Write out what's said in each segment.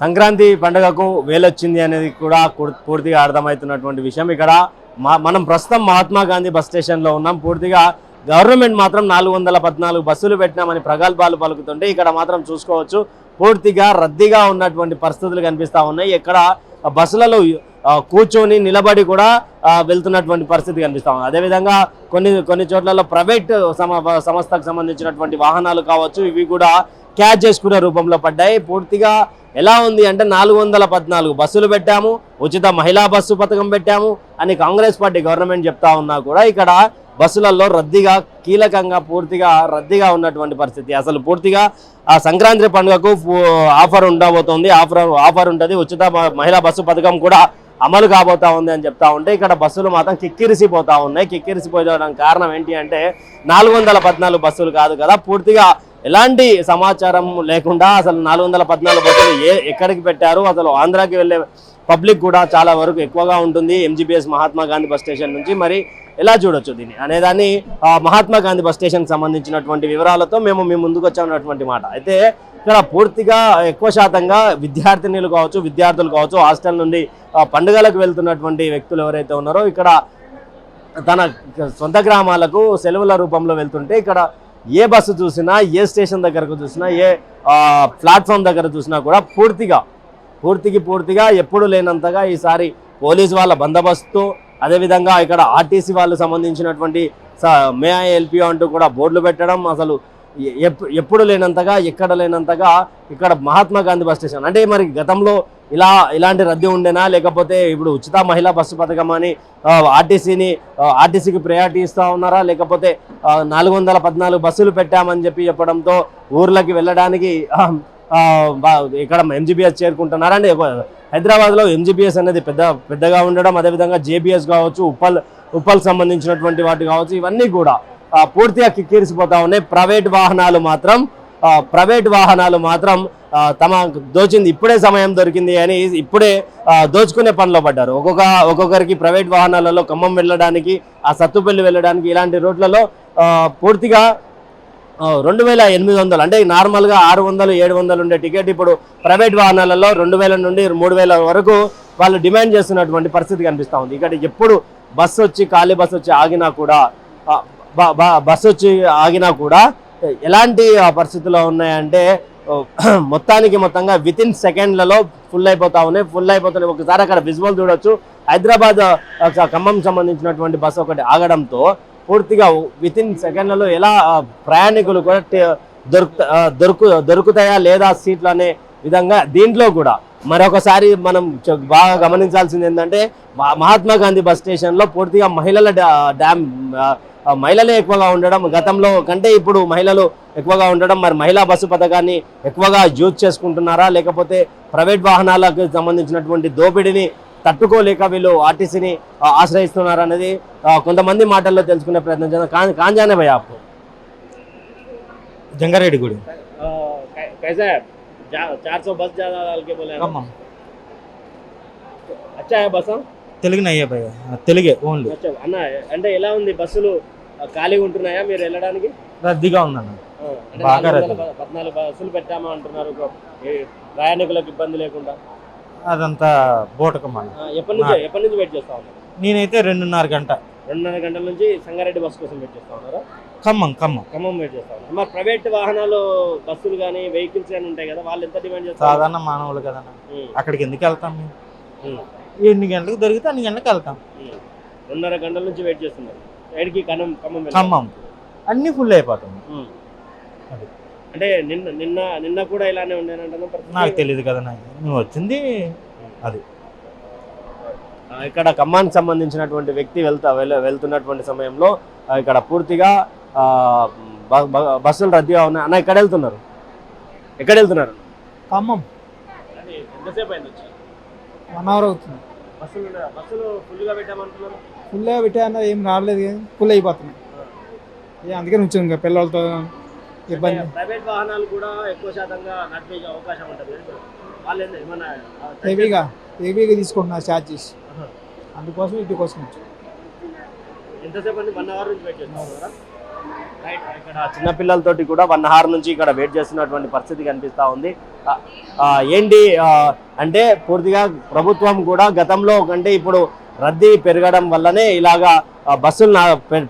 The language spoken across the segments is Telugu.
సంక్రాంతి పండుగకు వేలొచ్చింది అనేది కూడా పూర్తిగా అర్థమవుతున్నటువంటి విషయం. ఇక్కడ మనం ప్రస్తుతం మహాత్మా గాంధీ బస్ స్టేషన్లో ఉన్నాం. పూర్తిగా గవర్నమెంట్ మాత్రం నాలుగు వందల పద్నాలుగు బస్సులు పెట్టినామని ప్రగల్భాలు పలుకుతుంటే ఇక్కడ మాత్రం చూసుకోవచ్చు. పూర్తిగా రద్దీగా ఉన్నటువంటి పరిస్థితులు కనిపిస్తూ ఉన్నాయి. ఇక్కడ బస్సులలో కూర్చొని నిలబడి కూడా వెళ్తున్నటువంటి పరిస్థితి కనిపిస్తా ఉంది. అదేవిధంగా కొన్ని కొన్ని చోట్లలో ప్రైవేట్ సమ సంస్థకు సంబంధించినటువంటి వాహనాలు కావచ్చు ఇవి కూడా క్యాచ్ చేసుకునే రూపంలో పడ్డాయి. పూర్తిగా ఎలా ఉంది అంటే నాలుగు వందల పద్నాలుగు బస్సులు పెట్టాము. ఉచిత మహిళా బస్సు పథకం పెట్టాము. అని కాంగ్రెస్ పార్టీ గవర్నమెంట్ చెప్తా ఉన్నా కూడా ఇక్కడ బస్సులలో రద్దీగా కీలకంగా పూర్తిగా రద్దీగా ఉన్నటువంటి పరిస్థితి. అసలు పూర్తిగా ఆ సంక్రాంతి పండుగకు ఆఫర్ ఉండబోతోంది. ఆఫర్ ఆఫర్ ఉంటుంది. ఉచిత మహిళా బస్సు పథకం కూడా అమలు కాబోతా ఉంది అని చెప్తా ఉంటే ఇక్కడ బస్సులు మాత్రం కిక్కిరిసిపోతా ఉన్నాయి. కిక్కిరిసిపోయడానికి కారణం ఏంటి అంటే నాలుగు వందల పద్నాలుగు బస్సులు కాదు కదా. పూర్తిగా ఎలాంటి సమాచారం లేకుండా అసలు నాలుగు వందల పద్నాలుగు బస్సులు ఏ ఎక్కడికి పెట్టారు? అసలు ఆంధ్రాకి వెళ్ళే పబ్లిక్ కూడా చాలా వరకు ఎక్కువగా ఉంటుంది MGBS Mahatma Gandhi bus station నుంచి. మరి ఎలా చూడొచ్చు దీన్ని? అనేదాన్ని మహాత్మా గాంధీ బస్ స్టేషన్కి సంబంధించినటువంటి వివరాలతో మేము మీ ముందుకు వచ్చామన్నటువంటి మాట. అయితే ఇక్కడ పూర్తిగా ఎక్కువ శాతంగా విద్యార్థినీలు కావచ్చు విద్యార్థులు కావచ్చు హాస్టల్ నుండి పండుగలకు వెళ్తున్నటువంటి వ్యక్తులు ఎవరైతే ఉన్నారో ఇక్కడ తన సొంత గ్రామాలకు సెలవుల రూపంలో వెళ్తుంటే ఇక్కడ ఏ బస్సు చూసినా ఏ స్టేషన్ దగ్గరకు చూసినా ఏ ప్లాట్ఫామ్ దగ్గర చూసినా కూడా పూర్తిగా పూర్తికి పూర్తిగా ఎప్పుడు లేనంతగా ఈసారి పోలీస్ వాళ్ళ బందోబస్తు అదేవిధంగా ఇక్కడ ఆర్టీసీ వాళ్ళు సంబంధించినటువంటి మే ఐ ఎల్పి అంటూ కూడా బోర్డులు పెట్టడం అసలు ఎప్- ఎప్పుడు లేనంతగా ఎక్కడ లేనంతగా ఇక్కడ మహాత్మా గాంధీ బస్ స్టేషన్. అంటే మరి గతంలో ఇలా ఇలాంటి రద్దీ ఉండేనా? లేకపోతే ఇప్పుడు ఉచిత మహిళా బస్సు పథకం అని ఆర్టీసీని ఆర్టీసీకి ప్రయారిటీ ఇస్తూ ఉన్నారా? లేకపోతే నాలుగు వందల పద్నాలుగు బస్సులు పెట్టామని చెప్పి చెప్పడంతో ఊర్లకి వెళ్ళడానికి ఇక్కడ ఎంజీబీఎస్ చేరుకుంటున్నారా? అంటే హైదరాబాద్లో ఎంజీబీఎస్ అనేది పెద్ద పెద్దగా ఉండడం అదేవిధంగా జేబీఎస్ కావచ్చు ఉప్పల్ ఉప్పల్ సంబంధించినటువంటి వాటి కావచ్చు ఇవన్నీ కూడా పూర్తిగా కిక్కిరిసిపోతా ఉన్నాయి. ప్రైవేట్ వాహనాలు మాత్రం ప్రైవేట్ వాహనాలు మాత్రం తమ దోచింది ఇప్పుడే సమయం దొరికింది అని ఇప్పుడే దోచుకునే పనిలో పడ్డారు. ఒక్కొక్క ఒక్కొక్కరికి ప్రైవేట్ వాహనాలలో ఖమ్మం వెళ్ళడానికి ఆ సత్తుపల్లి వెళ్ళడానికి ఇలాంటి రోడ్లలో పూర్తిగా రెండు వేల ఎనిమిది వందలు అంటే నార్మల్గా ఆరు వందలు ఏడు వందలు ఉండే టికెట్ ఇప్పుడు ప్రైవేట్ వాహనాలలో రెండు వేల నుండి మూడు వేల వరకు వాళ్ళు డిమాండ్ చేస్తున్నటువంటి పరిస్థితి కనిపిస్తూ ఉంది. ఇక్కడ ఎప్పుడు బస్సు వచ్చి ఖాళీ బస్సు వచ్చి ఆగినా కూడా బస్సు వచ్చి ఆగినా కూడా ఎలాంటి పరిస్థితుల్లో ఉన్నాయంటే మొత్తానికి మొత్తంగా విత్ ఇన్ సెకండ్లలో ఫుల్ అయిపోతా ఉన్నాయి. ఫుల్ అయిపోతున్నాయి. ఒకసారి అక్కడ విజువల్ చూడొచ్చు. హైదరాబాద్ ఖమ్మం సంబంధించినటువంటి బస్సు ఒకటి ఆగడంతో పూర్తిగా విత్ ఇన్ సెకండ్లలో ఎలా ప్రయాణికులు కూడా టే- దొరుకు దొరుకుతాయా లేదా సీట్లు అనే విధంగా దీంట్లో కూడా మరొకసారి మనం బాగా గమనించాల్సింది ఏంటంటే మహాత్మా గాంధీ బస్ స్టేషన్లో పూర్తిగా మహిళల డ్యామ్ మహిళలే ఎక్కువగా ఉండడం గతంలో కంటే ఇప్పుడు మహిళలు ఎక్కువగా ఉండడం మరి మహిళా బస్సు పథకాన్ని ఎక్కువగా యూజ్ చేసుకుంటున్నారా లేకపోతే ప్రైవేట్ వాహనాలకు సంబంధించినటువంటి దోపిడీని తట్టుకోలేక వీళ్ళు ఆర్టీసీని ఆశ్రయిస్తున్నారు అనేది ఆ, కొంతమంది మాటల్లో తెలుసుకునే ప్రయత్నం చేద్దాం కాం- కాంజానే భయ ఆపు జంగారెడ్డి గుడి कैसा है चार सौ बस ज्यादा डाल के बोले ఖమ్మం अच्छा है बस తెలుగు నయ్యే భయ్య తెలుగే ఓన్లీ. అన్న అంటే ఎలా ఉంది? బస్సులు ఖాళీగా ఉంటున్నాయా మీరు వెళ్ళడానికి? రద్దీగా ఉందన్న. బాగా రద్దీ. పద్నాలుగు బస్సులు పెట్టామా అంటున్నారు ప్రయాణికులకు ఇబ్బంది లేకుండా. అదంతా బోటకం అన్న. ఎప్పటి నుంచి ఎప్పటి నుంచి వెయిట్ చేస్తా ఉన్నారు? నేనైతే రెండున్నర గంట. రెండున్నర గంటల నుంచి సంగారెడ్డి బస్ కోసం వెయిట్ చేస్తా ఉన్నారా? ఖమ్మం ఖమ్మం. ఖమ్మం వెయిట్ చేస్తా ఉన్నారు. మరి ప్రైవేట్ వాహనాలు బస్సులు కానీ వెహికల్స్ కానీ ఉంటాయి కదా వాళ్ళు ఎంత డిమాండ్ చేస్తారు? సాధారణ మానవులు కదన్న. ఉమ్, అక్కడికి ఎందుకు వెళ్తాం మేము? ఎన్ని గంటలకు దొరికితే అన్ని గంటలకు వెళ్తాం. రెండున్నర గంటల నుంచి వెయిట్ చేస్తున్నారు. ఖమ్మం ఖమ్మం వెళ్ళాలి. ఖమ్మం. అన్ని ఫుల్ అయిపోతుంది. ఉమ్. అది. అంటే నిన్న నిన్న నిన్న కూడా ఇలానే పరిస్థితి? నాకు తెలియదు కదా నాకు వచ్చింది ఆ, ఇక్కడ ఖమ్మానికి సంబంధించినటువంటి వ్యక్తి వెళ్తా వెళ్- వెళ్తున్నటువంటి సమయంలో ఇక్కడ పూర్తిగా బస్సులు రద్దీగా ఉన్నాయి అన్న ఎక్కడ వెళ్తున్నారు? ఎక్కడ వెళ్తున్నారు? ఖమ్మం. ఎంతసేపు అయింది వచ్చి? వన్ అవర్ అవుతుంది. ఫుల్గా పెట్టాన ఏం రాలేదు కానీ ఫుల్ అయిపోతున్నాయి. అందుకే నుంచి ఇంకా పిల్లలతో ఇబ్బంది. ప్రైవేట్ వాహనాలు కూడా ఎక్కువ శాతంగా నడిపే అవకాశం ఉంటుంది హెవీగా హెవీగా తీసుకుంటున్నారు ఛార్జెస్. అందుకోసం ఇటు కోసం వచ్చాం. ఎంతసేపు వన్ అవర్ నుంచి వెయిట్ చేస్తున్నారా ఇక్కడ చిన్నపిల్లలతోటి కూడా వన్ అవర్ నుంచి ఇక్కడ వెయిట్ చేస్తున్నటువంటి పరిస్థితి కనిపిస్తా ఉంది. ఏంటి అంటే పూర్తిగా ప్రభుత్వం కూడా గతంలో కంటే ఇప్పుడు రద్దీ పెరగడం వల్లనే ఇలాగా బస్సులు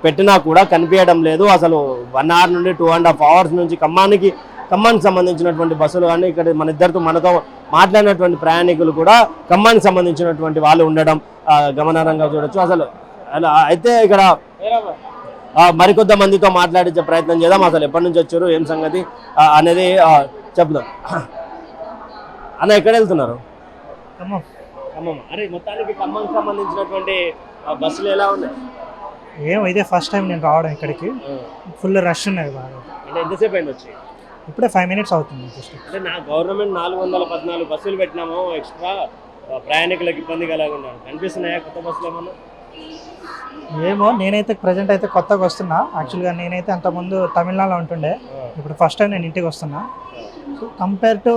పెట్టినా కూడా కనిపించడం లేదు. అసలు వన్ అవర్ నుండి టూ అండ్ హాఫ్ అవర్స్ నుంచి ఖమ్మానికి ఖమ్మానికి సంబంధించినటువంటి బస్సులు కానీ ఇక్కడ మన ఇద్దరితో మనతో మాట్లాడినటువంటి ప్రయాణికులు కూడా ఖమ్మానికి సంబంధించినటువంటి వాళ్ళు ఉండడం గమనారంగా గమనార్హంగా చూడొచ్చు. అసలు అయితే ఇక్కడ మరికొద్ది మందితో మాట్లాడించే ప్రయత్నం చేద్దాం. అసలు ఎప్పటి నుంచి వచ్చారు? ఏం సంగతి? అనేది చెప్దాం. అన్న ఎక్కడ వెళ్తున్నారు? ఖమ్మం. ఖమ్మం. అరే మొత్తానికి సంబంధించినటువంటి బస్సులు ఎలా ఉన్నాయి? ఏం ఇదే ఫస్ట్ టైం నేను రావడం ఇక్కడికి. ఫుల్ రష్ ఉన్నది బాగా. అంటే ఎంతసేపు అయింది వచ్చి? ఇప్పుడే ఫైవ్ మినిట్స్ అవుతుంది జస్ట్ అంటే నా గవర్నమెంట్ నాలుగు వందల పద్నాలుగు బస్సులు పెట్టినాము. ఎక్స్ట్రా ప్రయాణికులకు ఇబ్బంది కలగకుండా కనిపిస్తున్నాయా కొత్త బస్సులు ఏమన్నా? ఏమో నేనైతే ప్రజెంట్ అయితే కొత్తగా వస్తున్నా. యాక్చువల్గా నేనైతే అంతకుముందు తమిళనాడులో ఉంటుండే. ఇప్పుడు ఫస్ట్ టైం నేను ఇంటికి వస్తున్నా. సో కంపేర్ టు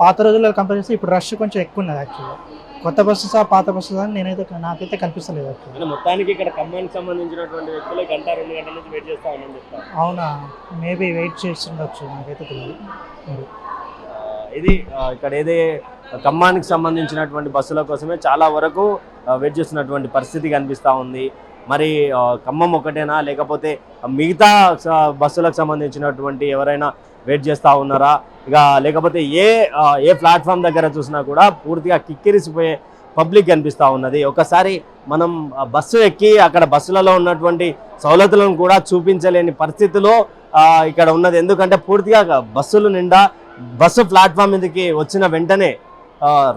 పాత రోజుల్లో కంపేర్ చేస్తే ఇప్పుడు రష్ కొంచెం ఎక్కువ ఉన్నది యాక్చువల్గా కొత్త బస్సెస్ పాత బస్సెస్ అని నేనైతే నాకైతే కనిపిస్తలేదు యాక్చువల్గా మొత్తానికి ఇక్కడ ఖమ్మానికి సంబంధించినటువంటి వ్యక్తులు గంట రెండు గంటల నుంచి వెయిట్ చేస్తా ఉన్నాను అవునా? మేబీ వెయిట్ చేస్తుండొచ్చు నాకైతే తెలియదు ఇది ఇక్కడ ఏదే ఖమ్మానికి సంబంధించినటువంటి బస్సుల కోసమే చాలా వరకు వెయిట్ చేస్తున్నటువంటి పరిస్థితి కనిపిస్తూ ఉంది. మరి ఖమ్మం ఒకటేనా? లేకపోతే మిగతా బస్సులకు సంబంధించినటువంటి ఎవరైనా వెయిట్ చేస్తూ ఉన్నారా? ఇక లేకపోతే ఏ ఏ ప్లాట్ఫామ్ దగ్గర చూసినా కూడా పూర్తిగా కిక్కిరిసిపోయే పబ్లిక్ కనిపిస్తూ ఉన్నది. ఒకసారి మనం బస్సు ఎక్కి అక్కడ బస్సులలో ఉన్నటువంటి సౌలతులను కూడా చూపించలేని పరిస్థితిలో ఇక్కడ ఉన్నది. ఎందుకంటే పూర్తిగా బస్సులు నిండా బస్సు ప్లాట్ఫామ్ మీదకి వచ్చిన వెంటనే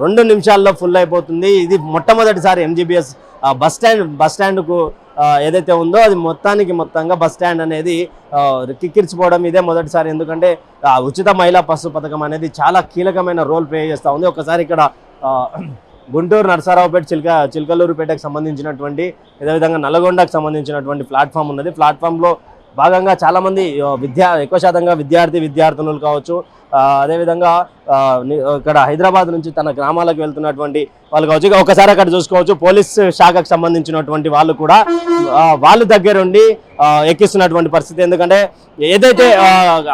రెండు నిమిషాల్లో ఫుల్ అయిపోతుంది. ఇది మొట్టమొదటిసారి ఎంజీబీఎస్ బస్ స్టాండ్ బస్ స్టాండ్కు ఏదైతే ఉందో అది మొత్తానికి మొత్తంగా బస్ స్టాండ్ అనేది కిక్కిర్చిపోవడం ఇదే మొదటిసారి. ఎందుకంటే ఉచిత మహిళా బస్సు పథకం అనేది చాలా కీలకమైన రోల్ ప్లే చేస్తూ ఉంది. ఒకసారి ఇక్కడ గుంటూరు నరసరావుపేట చిల్క చిల్కలూరుపేటకు సంబంధించినటువంటి అదేవిధంగా నల్గొండకు సంబంధించినటువంటి ప్లాట్ఫామ్ ఉన్నది. ప్లాట్ఫామ్లో భాగంగా చాలామంది విద్యా ఎక్కువ శాతంగా విద్యార్థి విద్యార్థినులు కావచ్చు అదేవిధంగా ఇక్కడ హైదరాబాద్ నుంచి తన గ్రామాలకు వెళ్తున్నటువంటి వాళ్ళు కావచ్చు ఒకసారి అక్కడ చూసుకోవచ్చు పోలీస్ శాఖకు సంబంధించినటువంటి వాళ్ళు కూడా వాళ్ళ దగ్గరుండి ఎక్కిస్తున్నటువంటి పరిస్థితి. ఎందుకంటే ఏదైతే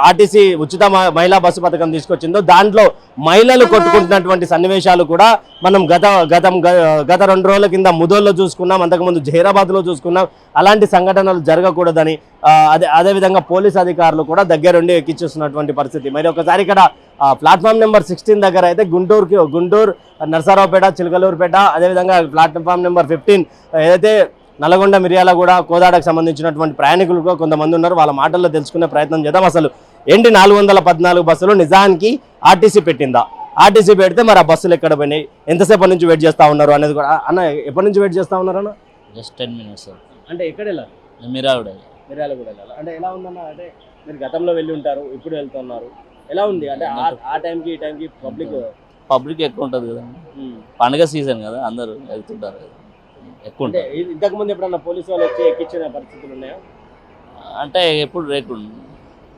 ఆర్టీసీ ఉచిత మహిళా బస్సు పథకం తీసుకొచ్చిందో దాంట్లో మహిళలు కొట్టుకుంటున్నటువంటి సన్నివేశాలు కూడా మనం గత గతం గత రెండు రోజుల కింద ముదోల్లో చూసుకున్నాం అంతకుముందు జహీరాబాద్లో చూసుకున్నాం అలాంటి సంఘటనలు జరగకూడదని అదే అదేవిధంగా పోలీస్ అధికారులు కూడా దగ్గరుండి ఎక్కించేస్తున్నటువంటి పరిస్థితి. మరి ఒకసారి ఇక్కడ ప్లాట్ఫామ్ నెంబర్ సిక్స్టీన్ దగ్గర అయితే గుంటూరుకి గుంటూరు నరసరావుపేట చిలకలూరుపేట అదేవిధంగా ప్లాట్ఫామ్ నెంబర్ ఫిఫ్టీన్ ఏదైతే నల్గొండ మిర్యాలగూడ కోదాడకు సంబంధించినటువంటి ప్రయాణికులు కూడా కొంతమంది ఉన్నారు. వాళ్ళ మాటల్లో తెలుసుకునే ప్రయత్నం చేద్దాం. అసలు ఏంటి నాలుగు వందల పద్నాలుగు బస్సులు నిజానికి ఆర్టీసీ పెట్టిందా? ఆర్టీసీ పెడితే మరి ఆ బస్సులు ఎక్కడ పోయినాయి? ఎంతసేపు నుంచి వెయిట్ చేస్తా ఉన్నారు అనేది కూడా అన్న ఎప్పటి నుంచి వెయిట్ చేస్తా ఉన్నారు అన్న? Just ten minutes. అంటే ఎక్కడ వెళ్ళాలి. మిరావిడ మిర్యాలగూడ వెళ్ళాలి? అంటే ఎలా ఉందన్న అంటే మీరు గతంలో వెళ్ళి ఉంటారు ఇప్పుడు వెళ్తున్నారు. ఎలా ఉంది అంటే ఆ- ఆ టైంకి ఈ టైంకి పబ్లిక్ పబ్లిక్ ఎక్కువ ఉంటుంది కదా పండగ సీజన్ కదా అందరూ వెళ్తుంటారు కదా ఎక్కువ అంటే ఉంటారు ఇ- ఇంతకు ముందు ఎప్పుడన్నా పోలీసు వాళ్ళు వచ్చి ఎక్కించిన పరిస్థితులు ఉన్నాయా అంటే ఎప్పుడు రేటు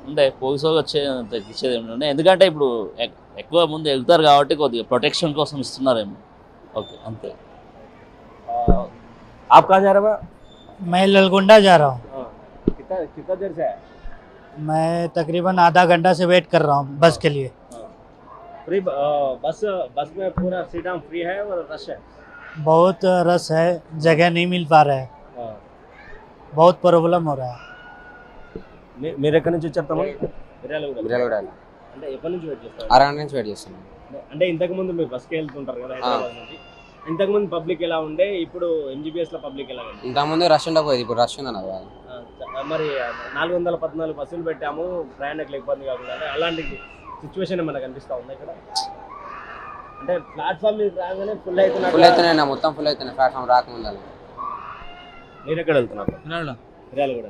ఉండే పోలీసు వాళ్ళు వచ్చే ఇచ్చేది ఏమిటంటే ఎందుకంటే ఇప్పుడు ఎక్- ఎక్కువ ముందు వెళ్తారు కాబట్టి కొద్దిగా ప్రొటెక్షన్ కోసం ఇస్తున్నారేమో ఓకే అంతే आ, आप कहाँ जा रहे हो मैं ललगुंडा जा रहा हूँ हाँ, कितना कितना देर से है मैं तकरीबन आधा घंटा से वेट कर रहा हूँ बस के लिए फ्री बस बस में पूरा सीटा फ्री है और रश है बहुत रस है जगह नहीं मिल पा रहा है हाँ. बहुत प्रॉब्लम हो रहा है మీ- మీరు ఎక్కడి నుంచి వచ్చారు తమ్ముడు మిర్యాలగూడ మిర్యాలగూడ అంటే ఎప్పటి నుంచి వెయిట్ చేస్తారు అరగంట నుంచి వెయిట్ చేస్తున్నాం అంటే ఇంతకు ముందు మీరు బస్కి వెళ్తుంటారు కదా హైదరాబాద్ నుంచి ఇంతకు ముందు పబ్లిక్ ఎలా ఉండే ఇప్పుడు ఎంజీబీఎస్ లో పబ్లిక్ ఎలా ఉంది ఇంతకుముందు రష్ ఉండకపోయేది ఇప్పుడు రష్ ఉంది అన్నది బాగా. ఆ, చ- మరి నాలుగు వందల పద్నాలుగు బస్సులు పెట్టాము. ప్రయాణికులు ఇబ్బంది కాకుండా అలాంటి సిచ్యువేషన్ మనకు కనిపిస్తా ఉంది ఇక్కడ? అంటే ప్లాట్ఫామ్ మీద రాగానే ఫుల్ ఫుల్ అవుతున్నట్టు అయితేనే నా మొత్తం ఫుల్ అయితేనే? ప్లాట్ఫామ్ రాకముందు. మీరు ఎక్కడ వెళ్తున్నారు మిర్యాలగూడ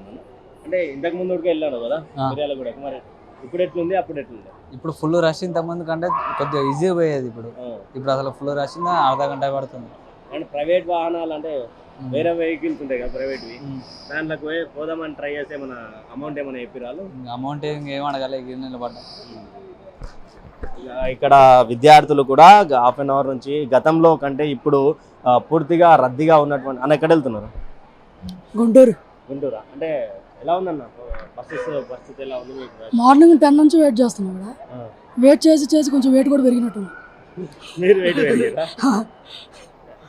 అంటే ఇంతకు ముందు కూడా వెళ్ళాను కదా. మిర్యాలగూడ మరి ఇప్పుడు ఎట్లుంది? అప్పుడు ఎట్లుంది? ఇప్పుడు ఫుల్ రష్ ఇంత ముందు కంటే కొద్దిగా ఈజీగా పోయేది ఇప్పుడు. ఇప్పుడు అసలు ఫుల్ రష్ అర్ధ గంట పడుతుంది. అండ్ ప్రైవేట్ వాహనాలు అంటే వేరే వెహికల్స్ ఉంటాయి కదా ప్రైవేట్వి. దాంట్లోకి పోయి పోదామని ట్రై చేస్తే మన అమౌంట్ ఏమైనా చెప్పిరాలు అమౌంట్ ఏం అడగాలి నిలబడ్డా. ఇక్కడ విద్యార్థులు కూడా హాఫ్ అన్ అవర్ నుంచి గతంలో కంటే ఇప్పుడు పూర్తిగా రద్దీగా ఉన్నటువంటి అన్న ఎక్కడ వెళ్తున్నారు? గుంటూరు. గుంటూరా? అంటే ఎలా ఉందన్న? బస్సెస్ పరిస్థితి ఎలా ఉంది మార్నింగ్ టెన్ నుంచి వెయిట్ చేస్తున్నాం ఆ. వెయిట్ చేసి చేసి కొంచెం వెయిట్ కూడా పెరిగినట్టుంది. మీరు వెయిట్ పెరిగారా?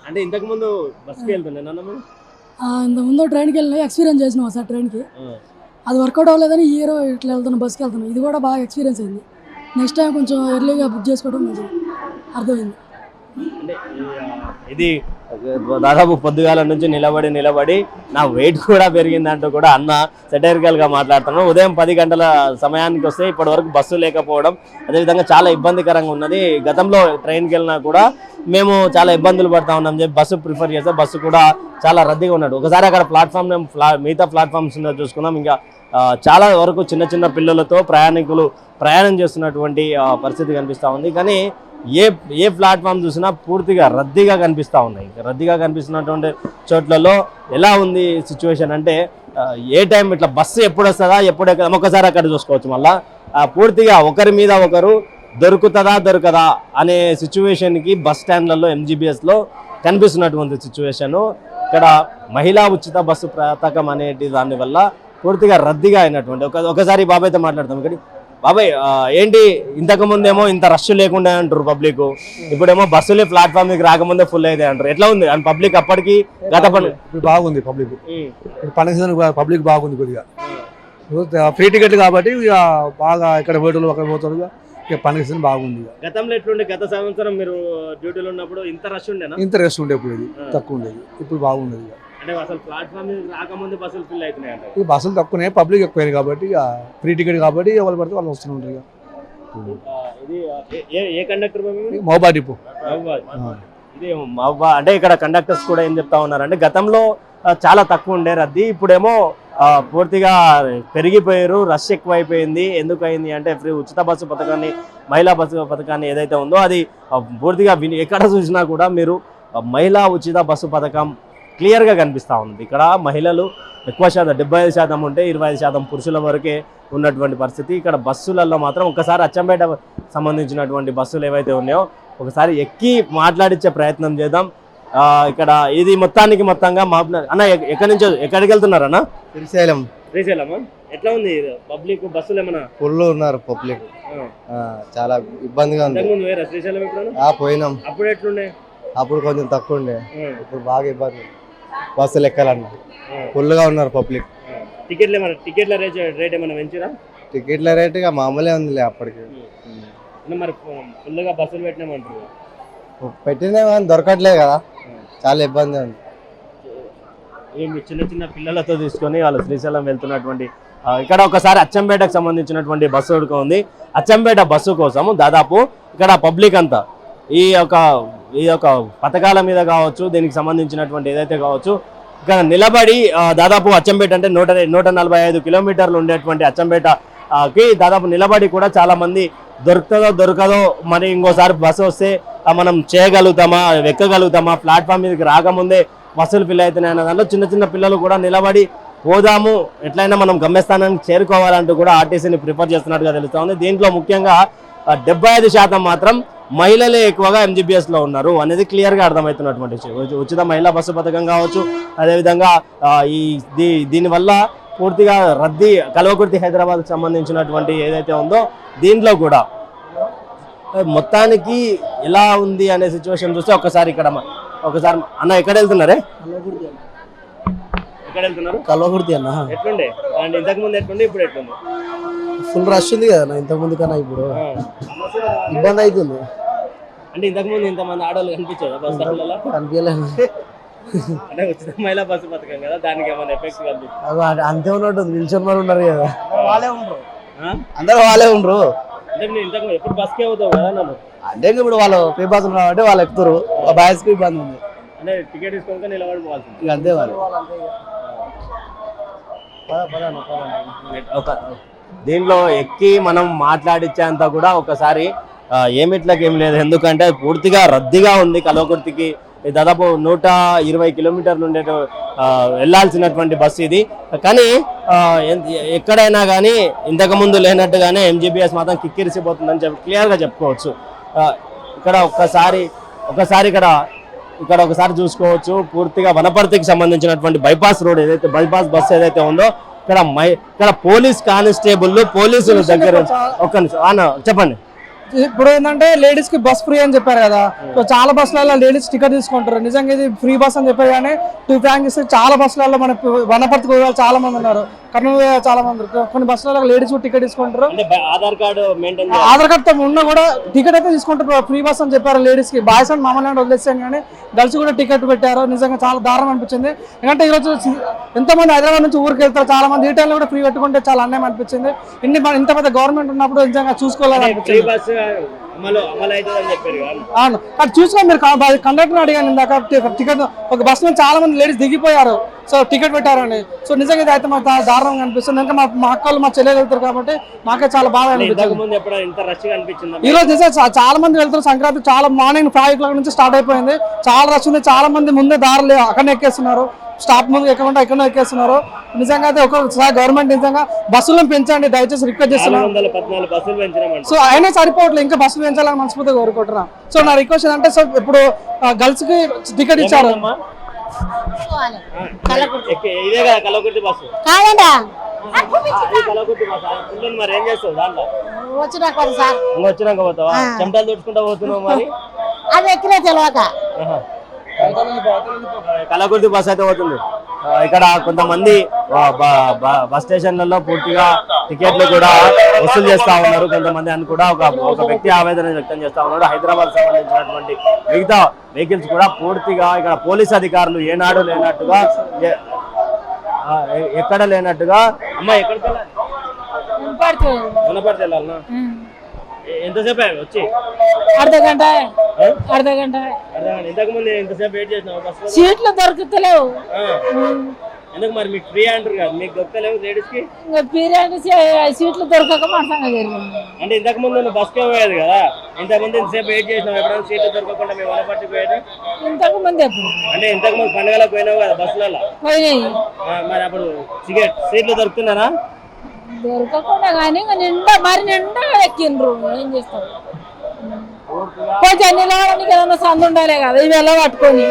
అంటే ఇంతకు ముందు బస్కి ఆ, ఇంత ముందు ట్రైన్కి వెళ్ళినా ఎక్స్పీరియన్స్ చేసినాం సార్ ట్రైన్కి. అది వర్కౌట్ అవ్వలేదని ఈ ఇయర్ ఇట్లా వెళ్తున్నాం బస్కి వెళ్తున్నాం ఇది కూడా బాగా ఎక్స్పీరియన్స్ అయింది. నెక్స్ట్ టైం కొంచెం ఎర్లీగా బుక్ చేసుకోవడం మంచిది అర్థమైంది. అంటే ఇది దాదాపు పొద్దుగాల నుంచి నిలబడి నిలబడి నా వెయిట్ కూడా పెరిగిందంటూ కూడా అన్న సెటైరికల్గా మాట్లాడుతున్నాను ఉదయం పది గంటల సమయానికి వస్తే ఇప్పటి వరకు బస్సు లేకపోవడం అదేవిధంగా చాలా ఇబ్బందికరంగా ఉన్నది. గతంలో ట్రైన్కి వెళ్ళినా కూడా మేము చాలా ఇబ్బందులు పడతా ఉన్నాం చెప్పి బస్సు ప్రిఫర్ చేస్తే బస్సు కూడా చాలా రద్దీగా ఉన్నాడు ఒకసారి అక్కడ ప్లాట్ఫామ్ మేము ఫ్లా మిగతా ప్లాట్ఫామ్స్ చూసుకున్నాం. ఇంకా చాలా వరకు చిన్న చిన్న పిల్లలతో ప్రయాణికులు ప్రయాణం చేస్తున్నటువంటి పరిస్థితి కనిపిస్తూ ఉంది. కానీ ఏ ఏ ప్లాట్ఫామ్ చూసినా పూర్తిగా రద్దీగా కనిపిస్తూ ఉన్నాయి. రద్దీగా కనిపిస్తున్నటువంటి చోట్లలో ఎలా ఉంది సిచ్యువేషన్ అంటే ఏ టైం ఇట్లా బస్సు ఎప్పుడు వస్తుందా ఎప్పుడు ఒక్కసారి ఒకసారి అక్కడ చూసుకోవచ్చు మళ్ళా. పూర్తిగా ఒకరి మీద ఒకరు దొరుకుతుందా దొరకదా అనే సిచ్యువేషన్కి బస్ స్టాండ్లలో ఎంజీబీఎస్లో కనిపిస్తున్నటువంటి సిచ్యువేషను ఇక్కడ మహిళా ఉచిత బస్సు పథకం అనేటి దాని వల్ల పూర్తిగా రద్దీగా అయినటువంటి ఒక ఒకసారి బాబాయ్తో మాట్లాడతాం. ఇక్కడ బాబాయ్ ఏంటి? ఇంతకు ముందేమో ఇంత రష్ లేకుండా అంటారు పబ్లిక్ ఇప్పుడేమో బస్సులే ప్లాట్ఫామ్ మీకు రాకముందే ఫుల్ అయితే అంటారు ఎట్లా ఉంది? అండ్ పబ్లిక్ అప్పటికి గత పని బాగుంది పబ్లిక్ పండుగ సీజన్ పబ్లిక్ బాగుంది కొద్దిగా. ఫ్రీ టికెట్ కాబట్టి ఇక బాగా ఇక్కడ పోయేటోళ్ళు అక్కడ పోతారు ఇక. పండుగ సీజన్ బాగుంది. గతంలో ఎట్లుండే? గత సంవత్సరం మీరు డ్యూటీలో ఉన్నప్పుడు ఇంత రష్ ఉండేనా? ఇంత రెస్ట్ ఉండే ఇప్పుడు ఇది తక్కువ ఉండేది. ఇప్పుడు బాగుండేది. అంటే అసలు ప్లాట్ఫామ్ మీద రాకముందే బస్సులు ఫిల్ అవుతున్నాయి ఈ బస్సులు తక్కువనే పబ్లిక్ ఎక్కువైంది కాబట్టి ఫ్రీ టికెట్ కాబట్టి ఎవరు పడితే వాళ్ళు వస్తూనే ఉంటారు ఇది ఏ- కండక్టర్ మోబా డిపో. ఇది మహబూబా అంటే ఇక్కడ కండక్టర్స్ కూడా ఏం చెప్తా ఉన్నారంటే గతంలో చాలా తక్కువ ఉండే రద్దీ ఇప్పుడేమో పూర్తిగా పెరిగిపోయారు రష్ ఎక్కువైపోయింది. ఎందుకు అయింది అంటే ఫ్రీ ఉచిత బస్సు పథకాన్ని మహిళా బస్సు పథకాన్ని ఏదైతే ఉందో అది పూర్తిగా ఎక్కడ చూసినా కూడా మీరు మహిళా ఉచిత బస్సు పథకం క్లియర్గా కనిపిస్తూ ఉంది ఇక్కడ మహిళలు ఎక్కువ శాతం డెబ్బై ఐదు శాతం ఉంటే ఇరవై ఐదు శాతం పురుషుల వరకే ఉన్నటువంటి పరిస్థితి. ఇక్కడ బస్సులలో మాత్రం ఒకసారి అచ్చంపేట సంబంధించినటువంటి బస్సులు ఏవైతే ఉన్నాయో ఒకసారి ఎక్కి మాట్లాడించే ప్రయత్నం చేద్దాం. ఇక్కడ ఇది మొత్తానికి మొత్తంగా మా అన్న ఎక్- ఎక్కడి నుంచి ఎక్కడికి వెళ్తున్నారన్న శ్రీశైలం. శ్రీశైలమా ఎట్లా ఉంది? పబ్లిక్ బస్సులు ఏమన్నా? ఫుల్ ఉన్నారు పబ్లిక్. చాలా ఇబ్బందిగా ఉంది. శ్రీశైలం పోయినాం. అప్పుడు ఎట్లుండే అప్పుడు కొంచెం తక్కువ ఉండే. ఇప్పుడు బాగా ఇబ్బంది. బస్సులు ఎక్కాలన్న ఫుల్గా ఉన్నారు పబ్లిక్. టికెట్లు టికెట్ల రేట్ రేట్ ఏమైనా పెంచిరా? టికెట్ల రేట్ ఇక మామూలే ఉందిలే అప్పటికి. మరి ఫుల్గా బస్సులు పెట్టినామంటారు. పెట్టినా కానీ దొరకట్లేదు కదా. చాలా ఇబ్బంది ఉంది. ఏం చిన్న చిన్న పిల్లలతో తీసుకొని వాళ్ళు శ్రీశైలం వెళ్తున్నటువంటి ఇక్కడ ఒకసారి అచ్చంపేటకు సంబంధించినటువంటి బస్సు ఉంది. అచ్చంపేట బస్సు కోసం దాదాపు ఇక్కడ పబ్లిక్ అంతా ఈ యొక్క ఈ యొక్క పథకాల మీద కావచ్చు దీనికి సంబంధించినటువంటి ఏదైతే కావచ్చు ఇక్కడ నిలబడి దాదాపు అచ్చంపేట అంటే నూట నూట నలభై ఐదు కిలోమీటర్లు ఉండేటువంటి అచ్చంపేట కి దాదాపు నిలబడి కూడా చాలామంది దొరుకుతుందో దొరకదో మరి ఇంకోసారి బస్సు వస్తే మనం చేయగలుగుతామా ఎక్కగలుగుతామా ప్లాట్ఫామ్ మీదకి రాకముందే బస్సులు ఫిల్ అవుతున్నాయన్న దాంట్లో చిన్న చిన్న పిల్లలు కూడా నిలబడి పోదాము ఎట్లయినా మనం గమ్యస్థానానికి చేరుకోవాలంటూ కూడా ఆర్టీసీని ప్రిఫర్ చేస్తున్నట్టుగా తెలుస్తోంది దీంట్లో ముఖ్యంగా డెబ్బై ఐదు శాతం మాత్రం మహిళలే ఎక్కువగా ఎంజీబీఎస్లో ఉన్నారు. అనేది క్లియర్గా అర్థమవుతున్నటువంటి ఉచిత మహిళా బస్సు పథకం కావచ్చు అదేవిధంగా ఈ దీ దీనివల్ల పూర్తిగా రద్దీ కల్వకుర్తి హైదరాబాద్ సంబంధించినటువంటి ఏదైతే ఉందో దీంట్లో కూడా మొత్తానికి ఎలా ఉంది అనే సిచ్యువేషన్ చూస్తే ఒకసారి ఇక్కడ ఒకసారి అన్న ఎక్కడ వెళ్తున్నారే? ఎక్కడ వెళ్తున్నారు? కల్వకుర్తి అన్న. ఎట్లుండే? అండ్ ఇంతకు ముందు ఎట్లుండే? ఇప్పుడు ఎట్లుంది? ఫుల్ రష్ ఉంది కదా ఇంత ముందు కన్నా ఇప్పుడు. ఇబ్బంది అవుతుంది. అంటే ఇంతకు ముందు ఇంతమంది ఆడవాళ్ళు కనిపించారు బస్ స్టాండ్లలో కనిపించలేదు. అంటే ఉచిత మహిళా బస్సు పథకం కదా దానికి ఏమైనా ఎఫెక్ట్ కనిపిస్తుంది అంతే ఉన్నట్టు నిల్చొని మరి ఉన్నారు కదా. వాళ్ళే ఉండరు. అందరూ వాళ్ళే ఉండరు. అంటే నేను ఇంతకు ఎప్పుడు బస్కే అవుతావు కదా నన్ను? అంటే ఇంక ఇప్పుడు వాళ్ళు పే బాస్ కాబట్టి వాళ్ళు ఎక్కుతారు. బాయ్స్కి ఇబ్బంది ఉంది. అంటే టికెట్ తీసుకోక నిలబడిపోవాల్సింది ఇక అంతే వాళ్ళు ఒక దీంట్లో ఎక్కి మనం మాట్లాడించేంత కూడా ఒకసారి ఏమిట్లకి ఏం లేదు. ఎందుకంటే పూర్తిగా రద్దీగా ఉంది కలవకుర్తికి. దాదాపు నూట ఇరవై కిలోమీటర్లు ఉండే వెళ్ళాల్సినటువంటి బస్సు ఇది. కానీ ఎక్కడైనా కానీ ఇంతకుముందు లేనట్టుగానే ఎంజీబీఎస్ మాత్రం కిక్కిరిసిపోతుందని చెప్పి క్లియర్గా చెప్పుకోవచ్చు. ఇక్కడ ఒక్కసారి ఒకసారి ఇక్కడ ఇక్కడ ఒకసారి చూసుకోవచ్చు. పూర్తిగా వనపర్తికి సంబంధించినటువంటి బైపాస్ రోడ్ ఏదైతే బైపాస్ బస్ ఏదైతే ఉందో ఇక్కడ మై ఇక్కడ పోలీస్ కానిస్టేబుల్ పోలీసుల దగ్గర ఒక్క నిమిషం. చెప్పండి. ఇప్పుడు ఏంటంటే లేడీస్కి బస్ ఫ్రీ అని చెప్పారు కదా. సో చాలా బస్సులలో లేడీస్ టికెట్ తీసుకుంటారు. నిజంగా ఇది ఫ్రీ బస్ అని చెప్పారు కానీ టూ ఫ్రాంక్ ఇస్తే చాలా బస్సులలో మన వనపర్తి గోవాలు చాలా మంది ఉన్నారు. కర్నూలు చాలా మంది. కొన్ని బస్సులలో లేడీస్ టికెట్ తీసుకుంటారు. అంటే ఆధార్ కార్డు ఆధార్ కార్డ్తో ఉన్నా కూడా టికెట్ అయితే తీసుకుంటారు. ఫ్రీ బస్ అని చెప్పారు లేడీస్కి. బాయ్స్ అండ్ మామూలు అని వదిలేసాను కానీ గర్ల్స్ కూడా టికెట్ పెట్టారు. నిజంగా చాలా దారుణం అనిపించింది. ఎందుకంటే ఈరోజు ఎంతో మంది హైదరాబాద్ నుంచి ఊరికి వెళ్తారు. చాలా మంది ఈ టైంలో కూడా ఫ్రీ పెట్టుకుంటే చాలా అన్యాయం అనిపించింది. ఇన్ని ఇంత పెద్ద గవర్నమెంట్ ఉన్నప్పుడు నిజంగా ఫ్రీ అవును. అది చూసుకో మీరు కండక్టర్ అడిగాను ఇందాక. టికెట్ ఒక బస్సు చాలా మంది లేడీస్ దిగిపోయారు. సో టికెట్ పెట్టారని. సో నిజంగా ఇది అయితే మాకు దారుణంగా అనిపిస్తుంది. ఇంకా మా మా అక్కలు మా చెల్లెలు వెళ్తారు కాబట్టి మాకే చాలా బాగా ఇంతకు అనిపించింది. ముందు ఎప్పుడు ఇంత రష్ అనిపించింది ఈ రోజు నిజంగా చాలా మంది వెళ్తారు. సంక్రాంతి చాలా మార్నింగ్ ఫైవ్ ఓ క్లాక్ నుంచి స్టార్ట్ అయిపోయింది. చాలా రష్ ఉంది. చాలా మంది ముందే దారులు అక్కడనే ఎక్కేస్తున్నారు. స్టాప్ ముందు ఎక్కకుండా ఎక్కడో ఎక్కేస్తున్నారు. నిజంగా అయితే ఒకసారి గవర్నమెంట్ నిజంగా బస్సులను పెంచండి. దయచేసి రిక్వెస్ట్ చేస్తున్నాను. పెంచినామంట సో అయినా సరిపోవట్లేదు ఇంకా బస్సులు పెంచాలని మనస్ఫూర్తిగా కోరుకుంటున్నా సో నా రిక్వెస్ట్ ఏంటంటే సో ఇప్పుడు గర్ల్స్కి టికెట్ ఇచ్చారు. ఇదే కదా కలవకుర్తి బస్సు. కాదండా. మరి ఏం చేస్తావు దాంట్లో? సార్. వచ్చినాక పోతావా? చెమటలు తుడుచుకుంటా పోతున్నావు మరి? అది ఎక్కినా తెలియక ఆహా. కలకుర్తి బస్ అయితే పోతుంది. ఇక్కడ కొంతమంది బస్ స్టేషన్లలో పూర్తిగా టికెట్లు కూడా వసూలు చేస్తా ఉన్నారు కొంతమంది అని కూడా ఒక ఒక వ్యక్తి ఆవేదన వ్యక్తం చేస్తా ఉన్నాడు. హైదరాబాద్ సంబంధించినటువంటి మిగతా వెహికల్స్ కూడా పూర్తిగా ఇక్కడ పోలీస్ అధికారులు ఏనాడు లేనట్టుగా ఎక్కడ లేనట్టుగా అమ్మ ఎక్కడికి వెళ్ళాలి? ఎంతసేపు అయ్యింది వచ్చి? అర్ధ గంట? అర్ధ గంట. ఇంతకు ముందు ఎంతసేపు వెయిట్ చేసినావు? కోసం? సీట్లు దొరుకుతలేవు. ఎందుకు మరి మీకు ఫ్రీ అంటారు కదా? మీకు దొరకలేవు లేడీస్కి ఇంకా సీట్లు దొరకక మన సంగతి జరిగింది. అంటే ఇంతకు ముందు నువ్వు బస్కే పోయేది కదా? ఇంతకు ముందు ఇంతసేపు వెయిట్ చేసినావు? ఎప్పుడైనా సీట్లు దొరకకుండా మేము వనపర్తి పోయేది? ఇంతకు ముందు ఎప్పుడు అంటే ఇంతకు ముందు పండుగలకు పోయినావు కదా బస్సులలో? పోయినాయి. మరి అప్పుడు సిగరెట్ సీట్లు దొరుకుతున్నారా దొరకకుండా కానీ ఇంకా నిండా మరి నిండా ఎక్కిండ్రు. ఏం చేస్తారు కొంచెం నిలవడానికి ఏదైనా సందు ఉండాలి కదా ఇవి ఎలా పట్టుకొని?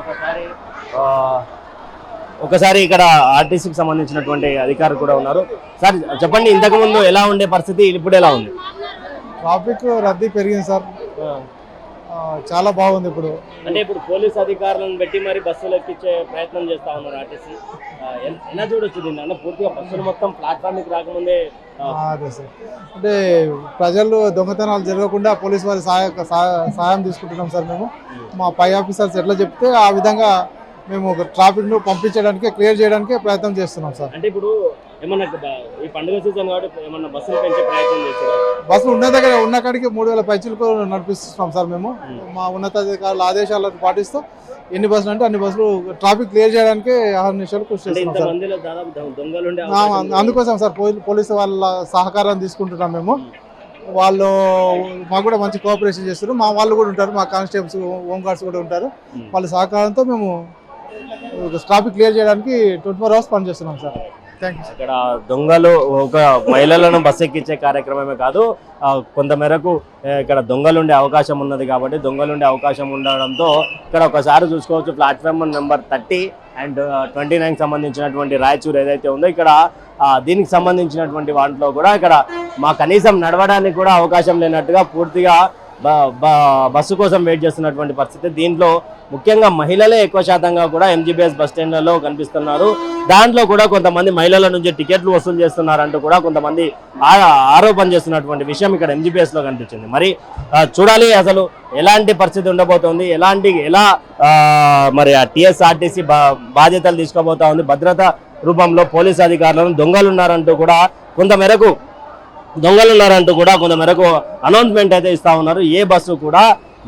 ఒకసారి ఆ, ఒకసారి ఇక్కడ ఆర్టీసీకి సంబంధించినటువంటి అధికారులు కూడా ఉన్నారు. సార్ చెప్పండి ఇంతకు ముందు ఎలా ఉండే పరిస్థితి ఇప్పుడు ఎలా ఉంది? ట్రాఫిక్ రద్దీ పెరిగింది సార్. చాలా బాగుంది ఇప్పుడు. అంటే ఇప్పుడు పోలీస్ అధికారులను పెట్టి మరి బస్సులు ఎక్కించే ప్రయత్నం చేస్తా ఉన్నారు ఆర్టీసీ. ఎల్- చూడొచ్చు దీన్ని? అంటే పూర్తిగా బస్సులు మొత్తం ప్లాట్ఫామ్కి రాకముందే అదే సార్. అంటే ప్రజలు దొంగతనాలు జరగకుండా పోలీస్ వారి సహాయ సహాయ- సహాయం తీసుకుంటున్నాం సార్ మేము. మా పై ఆఫీసర్స్ ఎట్లా చెప్తే ఆ విధంగా మేము ట్రాఫిక్ను పంపించడానికి క్లియర్ చేయడానికి ప్రయత్నం చేస్తున్నాం సార్. అంటే ఇప్పుడు ఏమన్నా బ- ఈ పండుగ సీజన్ కాబట్టి ఏమన్నా బస్సులు పెంచే ప్రయత్నం చేశారు బస్సులు ఉన్న దగ్గర ఉన్న కాడికి మూడు వేల పైచీలకు నడిపిస్తున్నాం సార్ మేము. మా ఉన్నతాధికారుల ఆదేశాలను పాటిస్తూ ఎన్ని బస్సులు అంటే అన్ని బస్సులు ట్రాఫిక్ క్లియర్ చేయడానికి ఆరు నిమిషాలు కృషి చేస్తున్నాం. అందుకోసం సార్ పోలీ- పోలీసు వాళ్ళ సహకారం తీసుకుంటున్నాం మేము. వాళ్ళు మాకు కూడా మంచి కోఆపరేషన్ చేస్తారు మా వాళ్ళు కూడా ఉంటారు మా కానిస్టేబుల్స్ హోమ్ గార్డ్స్ కూడా ఉంటారు. వాళ్ళ సహకారంతో మేము ట్రాఫిక్ క్లియర్ చేయడానికి ట్వంటీ ఫోర్ అవర్స్ పనిచేస్తున్నాం సార్. అక్కడ ఇక్కడ దొంగలు ఒక మహిళలను బస్ ఎక్కించే కార్యక్రమమే కాదు కొంతమేరకు కొంత మేరకు ఇక్కడ దొంగలు ఉండే అవకాశం ఉన్నది కాబట్టి దొంగలు ఉండే అవకాశం ఉండడంతో ఇక్కడ ఒకసారి చూసుకోవచ్చు platform number thirty and twenty nine సంబంధించినటువంటి రాయచూర్ ఏదైతే ఉందో ఇక్కడ దీనికి సంబంధించినటువంటి వాటిలో కూడా ఇక్కడ మా కనీసం నడవడానికి కూడా అవకాశం లేనట్టుగా పూర్తిగా బస్సు కోసం వెయిట్ చేస్తున్నటువంటి పరిస్థితి. దీంట్లో ముఖ్యంగా మహిళలే ఎక్కువ శాతంగా కూడా ఎంజీబీఎస్ బస్ స్టాండ్లలో కనిపిస్తున్నారు. దాంట్లో కూడా కొంతమంది మహిళల నుంచి టికెట్లు వసూలు చేస్తున్నారంటూ కూడా కొంతమంది ఆరోపణ చేస్తున్నటువంటి విషయం ఇక్కడ ఎంజీబీఎస్లో కనిపించింది. మరి చూడాలి అసలు ఎలాంటి పరిస్థితి ఉండబోతోంది ఎలాంటి ఎలా మరి ఆ టీఎస్ఆర్టీసీ బాధ్యతలు తీసుకోబోతా ఉంది. భద్రత రూపంలో పోలీస్ అధికారులను దొంగలు ఉన్నారంటూ కూడా కొంతమేరకు దొంగలు ఉన్నారంటూ కూడా కొంత మేరకు అనౌన్స్మెంట్ అయితే ఇస్తా ఉన్నారు. ఏ బస్సు కూడా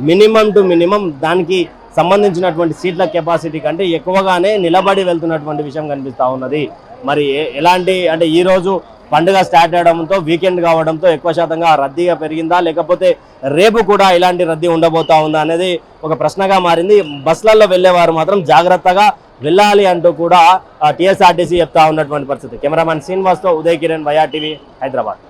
మినిమం టు మినిమం దానికి సంబంధించినటువంటి సీట్ల కెపాసిటీ కంటే ఎక్కువగానే నిలబడి వెళ్తున్నటువంటి విషయం కనిపిస్తూ ఉన్నది. మరి ఎలాంటి అంటే ఈరోజు పండుగ స్టార్ట్ అవడంతో వీకెండ్ కావడంతో ఎక్కువ శాతంగా రద్దీగా పెరిగిందా? లేకపోతే రేపు కూడా ఇలాంటి రద్దీ ఉండబోతా ఉందా అనేది ఒక ప్రశ్నగా మారింది. బస్సులలో వెళ్ళేవారు మాత్రం జాగ్రత్తగా వెళ్ళాలి అంటూ కూడా టీఎస్ఆర్టీసీ చెప్తా ఉన్నటువంటి పరిస్థితి. కెమెరామెన్ శ్రీనివాస్తో ఉదయ్ కిరణ్ వైఆర్టీవీ హైదరాబాద్.